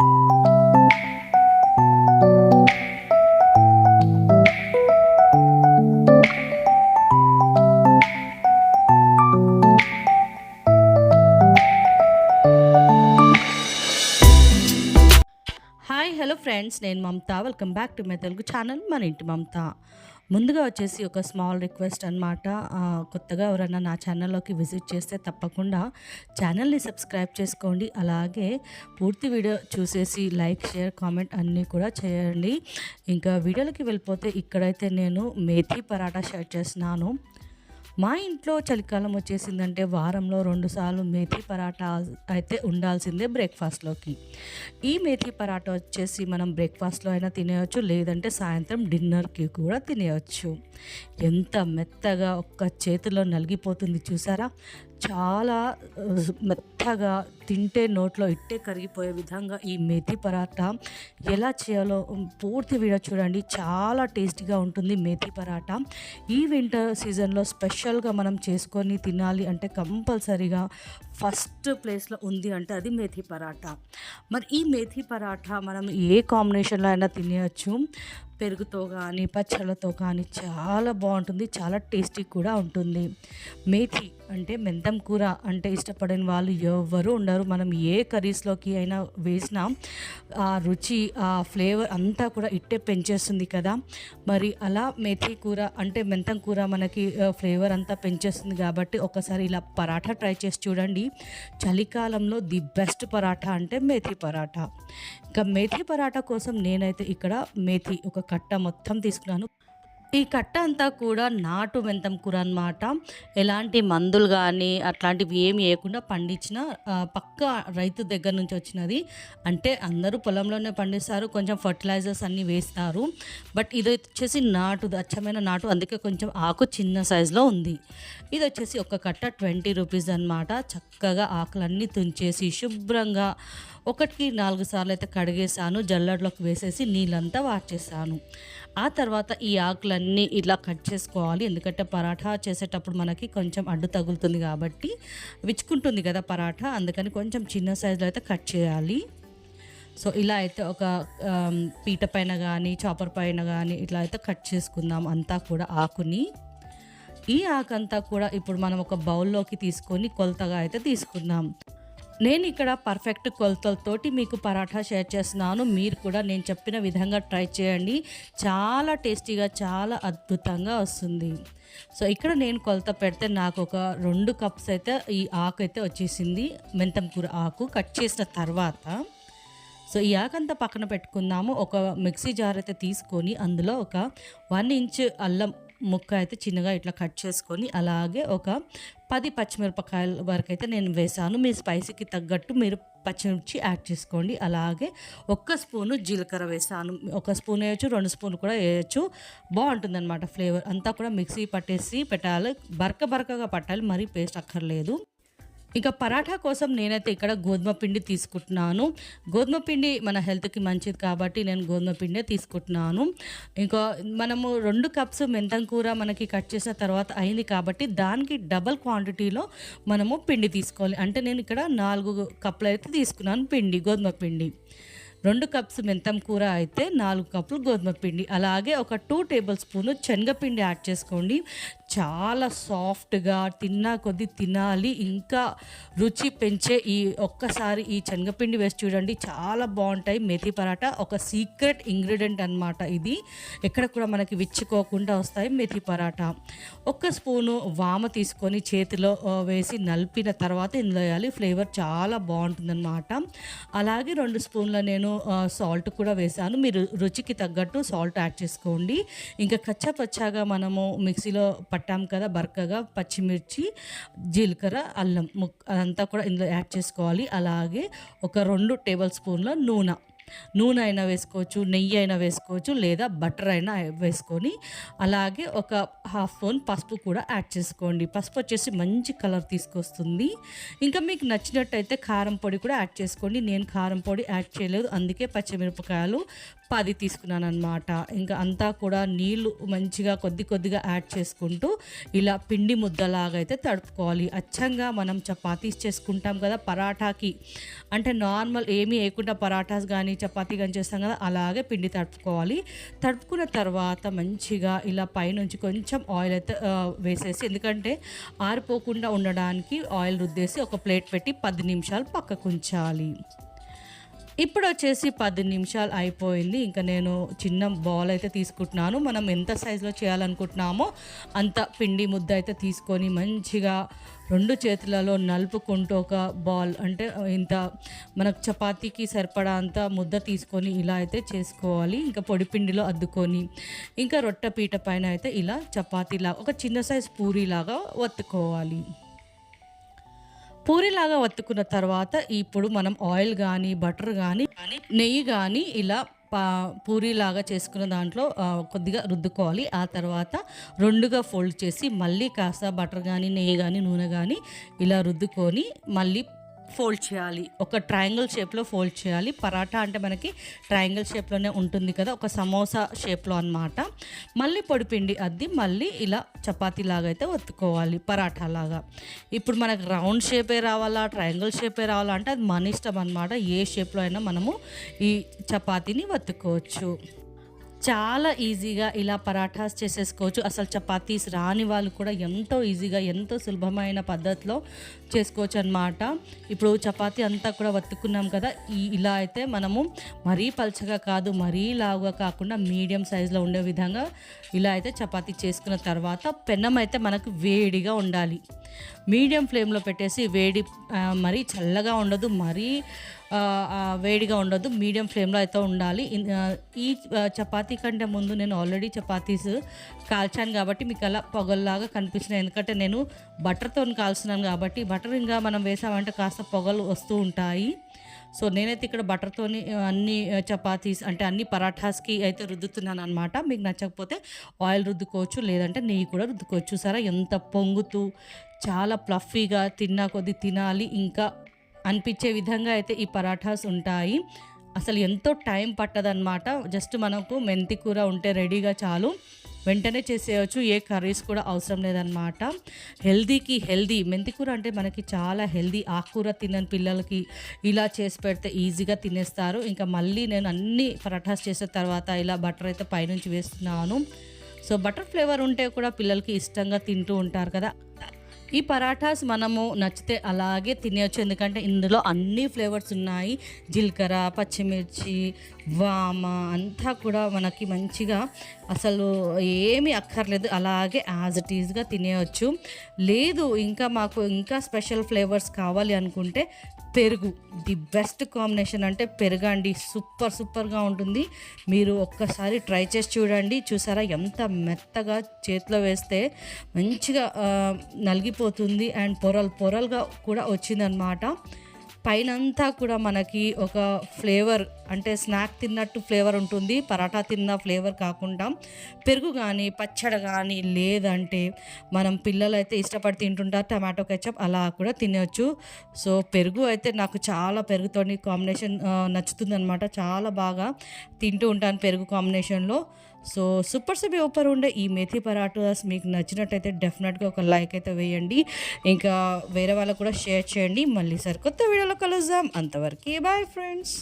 Hi hello friends నేను Mamata. Welcome back to my Telugu channel. మన ఇంటి మమత. ముందుగా వచ్చేసి ఒక స్మాల్ రిక్వెస్ట్ అనమాట కొత్తగా ఎవరైనా నా ఛానల్లోకి విజిట్ చేస్తే తప్పకుండా ఛానల్ని సబ్స్క్రైబ్ చేసుకోండి. అలాగే పూర్తి వీడియో చూసేసి లైక్ షేర్ కామెంట్ అన్నీ కూడా చేయండి. ఇంకా వీడియోలకి వెళ్ళిపోతే ఇక్కడైతే నేను మేథీ పరాటా షేర్ చేస్తున్నాను. మా ఇంట్లో చలికాలం వచ్చేసిందంటే వారంలో రెండుసార్లు మేతి మేథీ పరాటా అయితే ఉండాల్సిందే బ్రేక్ఫాస్ట్లోకి. ఈ మేథీ పరాటా వచ్చేసి మనం బ్రేక్ఫాస్ట్లో అయినా తినేయచ్చు లేదంటే సాయంత్రం డిన్నర్కి కూడా తినేయచ్చు. ఎంత మెత్తగా ఒక్క చేతిలో నలిగిపోతుంది చూసారా? చాలా మెత్తగా తింటే నోట్లో ఇట్టే కరిగిపోయే విధంగా ఈ మేథీ పరాటా ఎలా చేయాలో పూర్తి వీడియో చూడండి. చాలా టేస్టీగా ఉంటుంది మేథీ పరాటా. ఈ వింటర్ సీజన్లో స్పెషల్ స్పెషల్గా మనం చేసుకొని తినాలి అంటే కంపల్సరీగా ఫస్ట్ ప్లేస్లో ఉంది అంటే అది మేథీ పరాఠా మరి ఈ మేథీ పరాఠా మనం ఏ కాంబినేషన్లో అయినా తినేయచ్చు. పెరుగుతో కానీ పచ్చళ్ళతో కానీ చాలా బాగుంటుంది. చాలా టేస్టీ కూడా ఉంటుంది. మేతి అంటే మెంతం కూర అంటే ఇష్టపడని వాళ్ళు ఎవ్వరూ ఉండరు. మనం ఏ కర్రీస్లోకి అయినా వేసినా ఆ రుచి ఆ ఫ్లేవర్ అంతా కూడా ఇట్టే పెంచేస్తుంది కదా. మరి అలా మేతి కూర అంటే మెంతం కూర మనకి ఫ్లేవర్ అంతా పెంచేస్తుంది కాబట్టి ఒకసారి ఇలా పరాఠా ట్రై చేసి చూడండి. చలికాలంలో ది బెస్ట్ పరాఠా అంటే మేతి పరాఠా. ఇంకా మేతి పరాఠా కోసం నేనైతే ఇక్కడ మేతి ఒక కట్ట మొత్తం తీసుకున్నాను. ఈ కట్ట అంతా కూడా నాటు మెంతం కూర అనమాట ఎలాంటి మందులు కానీ అట్లాంటివి ఏమి వేయకుండా పండించిన పక్క రైతు దగ్గర నుంచి వచ్చినది. అంటే అందరూ పొలంలోనే పండిస్తారు కొంచెం ఫర్టిలైజర్స్ అన్నీ వేస్తారు. బట్ ఇది వచ్చేసి నాటు అచ్చమైన నాటు అందుకే కొంచెం ఆకు చిన్న సైజులో ఉంది. ఇది వచ్చేసి ఒక కట్ట ట్వంటీ రూపీస్ అనమాట చక్కగా ఆకులన్నీ తుంచేసి శుభ్రంగా ఒకటికి నాలుగు సార్లు అయితే కడిగేసాను. జల్లడ్లోకి వేసేసి నీళ్ళంతా వార్చేసాను. ఆ తర్వాత ఈ ఆకులన్నీ ఇలా కట్ చేసుకోవాలి. ఎందుకంటే పరాఠా చేసేటప్పుడు మనకి కొంచెం అడ్డు తగులుతుంది కాబట్టి విచ్చుకుంటుంది కదా పరాఠా. అందుకని కొంచెం చిన్న సైజులో అయితే కట్ చేయాలి. సో ఇలా అయితే ఒక పీట పైన కానీ చాపర్ పైన కానీ ఇట్లా అయితే కట్ చేసుకుందాం. అంతా కూడా ఆకుని. ఈ ఆకంతా కూడా ఇప్పుడు మనం ఒక బౌల్లోకి తీసుకొని కొలతగా అయితే తీసుకుందాం. నేను ఇక్కడ పర్ఫెక్ట్ కొలతలతోటి మీకు పరాఠా షేర్ చేస్తున్నాను. మీరు కూడా నేను చెప్పిన విధంగా ట్రై చేయండి. చాలా టేస్టీగా చాలా అద్భుతంగా వస్తుంది. సో ఇక్కడ నేను కొలత పెడితే నాకు ఒక రెండు కప్స్ అయితే ఈ ఆకు అయితే వచ్చేసింది. మెంతం కూర ఆకు కట్ చేసిన తర్వాత. సో ఈ ఆకంతా పక్కన పెట్టుకుందాము. ఒక మిక్సీ జార్ అయితే తీసుకొని అందులో ఒక వన్ ఇంచ్ అల్లం ముక్క అయితే చిన్నగా ఇట్లా కట్ చేసుకొని అలాగే ఒక పది పచ్చిమిరపకాయల వరకు అయితే నేను వేసాను. మీ స్పైసీకి తగ్గట్టు మీరు పచ్చిమిర్చి యాడ్ చేసుకోండి. అలాగే ఒక్క స్పూను జీలకర్ర వేసాను. ఒక స్పూన్ వేయచ్చు రెండు స్పూన్లు కూడా వేయచ్చు. బాగుంటుందన్నమాట ఫ్లేవర్. అంతా కూడా మిక్సీ పట్టేసి పెట్టాలి. బరక బరకగా పట్టాలి మరీ పేస్ట్ అక్కర్లేదు. ఇక పరాఠా కోసం నేనైతే ఇక్కడ గోధుమ పిండి తీసుకుంటున్నాను. గోధుమ పిండి మన హెల్త్కి మంచిది కాబట్టి నేను గోధుమ పిండే తీసుకుంటున్నాను. ఇంకా మనము రెండు కప్స్ మెంతం కూర మనకి కట్ చేసిన తర్వాత అయింది కాబట్టి దానికి డబల్ క్వాంటిటీలో మనము పిండి తీసుకోవాలి. అంటే నేను ఇక్కడ నాలుగు కప్పులు అయితే తీసుకున్నాను పిండి గోధుమ పిండి. రెండు కప్స్ మెంతం కూర అయితే నాలుగు కప్పులు గోధుమ పిండి. అలాగే ఒక టూ టేబుల్ స్పూన్ శనగపిండి యాడ్ చేసుకోండి. చాలా సాఫ్ట్గా తిన్నా కొద్దీ తినాలి. ఇంకా రుచి పెంచే ఈ ఒక్కసారి ఈ శనగపిండి వేసి చూడండి. చాలా బాగుంటాయి. మేతి పరాటా ఒక సీక్రెట్ ఇంగ్రీడియంట్ అన్నమాట ఇది. ఎక్కడ కూడా మనకి విచ్చుకోకుండా వస్తాయి మెతి పరాటా. ఒక్క స్పూను వామ తీసుకొని చేతిలో వేసి నలిపిన తర్వాత ఇందులో వేయాలి. ఫ్లేవర్ చాలా బాగుంటుందన్నమాట. అలాగే రెండు స్పూన్ల నేను సాల్ట్ కూడా వేసాను. మీరు రుచికి తగ్గట్టు సాల్ట్ యాడ్ చేసుకోండి. ఇంకా కచ్చా పచ్చాగా మనము మిక్సీలో పట్టాం కదా బరకగా పచ్చిమిర్చి జీలకర్ర అల్లం ముక్ అదంతా కూడా ఇందులో యాడ్ చేసుకోవాలి. అలాగే ఒక రెండు టేబుల్ స్పూన్ల నూనె. నూనె అయినా వేసుకోవచ్చు నెయ్యి అయినా వేసుకోవచ్చు లేదా బటర్ అయినా వేసుకొని అలాగే ఒక హాఫ్ స్పూన్ పసుపు కూడా యాడ్ చేసుకోండి. పసుపు వచ్చేసి మంచి కలర్ తీసుకొస్తుంది. ఇంకా మీకు నచ్చినట్టయితే కారం పొడి కూడా యాడ్ చేసుకోండి. నేను కారం పొడి యాడ్ చేయలేదు అందుకే పచ్చిమిరపకాయలు పది తీసుకున్నాను అనమాట ఇంకా అంతా కూడా నీళ్ళు మంచిగా కొద్ది కొద్దిగా యాడ్ చేసుకుంటూ ఇలా పిండి ముద్దలాగా అయితే తడుపుకోవాలి. అచ్చంగా మనం చపాతీస్ చేసుకుంటాం కదా పరాఠాకి. అంటే నార్మల్ ఏమీ వేయకుండా పరాఠాస్ కానీ చపాతీ కానీ చేస్తాం కదా అలాగే పిండి తడుపుకోవాలి. తడుపుకున్న తర్వాత మంచిగా ఇలా పైనుంచి కొంచెం ఆయిల్ అయితే వేసేసి ఎందుకంటే ఆరిపోకుండా ఉండడానికి ఆయిల్ రుద్దేసి ఒక ప్లేట్ పెట్టి పది నిమిషాలు పక్కకు ఉంచాలి. ఇప్పుడు వచ్చేసి పది నిమిషాలు అయిపోయింది. ఇంకా నేను చిన్న బాల్ అయితే తీసుకుంటున్నాను. మనం ఎంత సైజులో చేయాలనుకుంటున్నామో అంత పిండి ముద్ద అయితే తీసుకొని మంచిగా రెండు చేతులలో నలుపుకుంటూ ఒక బాల్ అంటే ఇంత మనకు చపాతీకి సరిపడా అంత ముద్ద తీసుకొని ఇలా అయితే చేసుకోవాలి. ఇంకా పొడి పిండిలో అద్దుకొని ఇంకా రొట్టె పీట పైన అయితే ఇలా చపాతీలాగా ఒక చిన్న సైజ్ పూరీలాగా వత్తుకోవాలి పూరిలాగా వత్తుకున్న తర్వాత ఇప్పుడు మనం ఆయిల్ కానీ బటర్ కానీ నెయ్యి కానీ ఇలా పా పూరిలాగా చేసుకున్న దాంట్లో కొద్దిగా రుద్దుకోవాలి. ఆ తర్వాత రెండుగా ఫోల్డ్ చేసి మళ్ళీ కాస్త బటర్ కానీ నెయ్యి కానీ నూనె కానీ ఇలా రుద్దుకొని మళ్ళీ ఫోల్డ్ చేయాలి. ఒక ట్రయాంగిల్ షేప్లో ఫోల్డ్ చేయాలి. పరాటా అంటే మనకి ట్రయాంగిల్ షేప్లోనే ఉంటుంది కదా ఒక సమోసా షేప్లో అన్నమాట. మళ్ళీ పొడిపిండి అద్ది మళ్ళీ ఇలా చపాతీ లాగా అయితే ఒత్తుకోవాలి పరాఠా లాగా. ఇప్పుడు మనకు రౌండ్ షేపే రావాలా ట్రయాంగిల్ షేపే రావాలా అంటే అది మన ఇష్టం అనమాట ఏ షేప్లో అయినా మనము ఈ చపాతీని ఒత్తుకోవచ్చు. చాలా ఈజీగా ఇలా పరాఠాస్ చేసేసుకోవచ్చు. అసలు చపాతీస్ రాని వాళ్ళు కూడా ఎంతో ఈజీగా ఎంతో సులభమైన పద్ధతిలో చేసుకోవచ్చు అనమాట ఇప్పుడు చపాతీ అంతా కూడా వత్తుకున్నాం కదా ఈ ఇలా అయితే మనము మరీ పల్చగా కాదు మరీ లావుగా కాకుండా మీడియం సైజులో ఉండే విధంగా ఇలా అయితే చపాతీ చేసుకున్న తర్వాత పెన్నం అయితే మనకు వేడిగా ఉండాలి. మీడియం ఫ్లేమ్లో పెట్టేసి వేడి మరీ చల్లగా ఉండదు మరీ వేడిగా ఉండదు మీడియం ఫ్లేమ్లో అయితే ఉండాలి. ఈ చపాతీ కంటే ముందు నేను ఆల్రెడీ చపాతీస్ కాల్చాను కాబట్టి మీకు అలా పొగల్లాగా కనిపిస్తున్నాయి ఎందుకంటే నేను బటర్తో కాల్చున్నాను కాబట్టి బటర్ ఇంకా మనం వేసామంటే కాస్త పొగలు వస్తూ ఉంటాయి. సో నేనైతే ఇక్కడ బటర్తోని అన్ని చపాతీస్ అంటే అన్ని పరాఠాస్కి అయితే రుద్దుతున్నాను అనమాట మీకు నచ్చకపోతే ఆయిల్ రుద్దుకోవచ్చు లేదంటే నెయ్యి కూడా రుద్దుకోవచ్చు. సరే ఎంత పొంగుతూ చాలా ప్లఫీగా తిన్నా కొద్ది తినాలి. ఇంకా అనిపించే విధంగా అయితే ఈ పరాఠాస్ ఉంటాయి. అసలు ఎంతో టైం పట్టదన్నమాట. జస్ట్ మనకు మెంతి కూర ఉంటే రెడీగా చాలు. వెంటనే చేసేయచ్చు. ఏ కర్రీస్ కూడా అవసరం లేదనమాట హెల్దీకి హెల్దీ. మెంతి కూర అంటే మనకి చాలా హెల్దీ. ఆకుకూర తినని పిల్లలకి ఇలా చేసి పెడితే ఈజీగా తినేస్తారు. ఇంకా మళ్ళీ నేను అన్ని పరాఠాస్ చేసిన తర్వాత ఇలా బటర్ అయితే పైనుంచి వేస్తున్నాను. సో బటర్ ఫ్లేవర్ ఉంటే కూడా పిల్లలకి ఇష్టంగా తింటూ ఉంటారు కదా. ఈ పరాఠాస్ మనము నచ్చితే అలాగే తినేయచ్చు. ఎందుకంటే ఇందులో అన్ని ఫ్లేవర్స్ ఉన్నాయి. జీలకర్ర పచ్చిమిర్చి వామ అంతా కూడా మనకి మంచిగా అసలు ఏమీ అక్కర్లేదు. అలాగే యాజ్ ఇట్ ఈజ్గా తినేయచ్చు. లేదు ఇంకా మాకు ఇంకా స్పెషల్ ఫ్లేవర్స్ కావాలి అనుకుంటే పెరుగు. ది బెస్ట్ కాంబినేషన్ అంటే పెరుగు అండి. సూపర్ సూపర్గా ఉంటుంది. మీరు ఒక్కసారి ట్రై చేసి చూడండి. చూసారా? ఎంత మెత్తగా చేతిలో వేస్తే మంచిగా నలిగిపోతుంది. అండ్ పొరలు పొరలుగా కూడా వచ్చిందనమాట పైనంతా కూడా మనకి ఒక ఫ్లేవర్ అంటే స్నాక్ తిన్నట్టు ఫ్లేవర్ ఉంటుంది. పరాటా తిన్న ఫ్లేవర్ కాకుండా పెరుగు కానీ పచ్చడి కానీ లేదంటే మనం పిల్లలు అయితే ఇష్టపడి తింటుంటారు. టమాటో కెచప్ అలా కూడా తినవచ్చు సో పెరుగు అయితే నాకు చాలా పెరుగుతోని కాంబినేషన్ నచ్చుతుంది అనమాట చాలా బాగా తింటూ ఉంటాను పెరుగు కాంబినేషన్లో. సో సూపర్ సబి ఓపర్ ఉండే ఈ మెథి పరాటాస్ మీకు నచ్చినట్టయితే డెఫినెట్గా ఒక లైక్ అయితే వేయండి. ఇంకా వేరే వాళ్ళకు కూడా షేర్ చేయండి. మళ్ళీ సార్ కొత్త వీడియోలో కలుద్దాం. అంతవరకు బాయ్ ఫ్రెండ్స్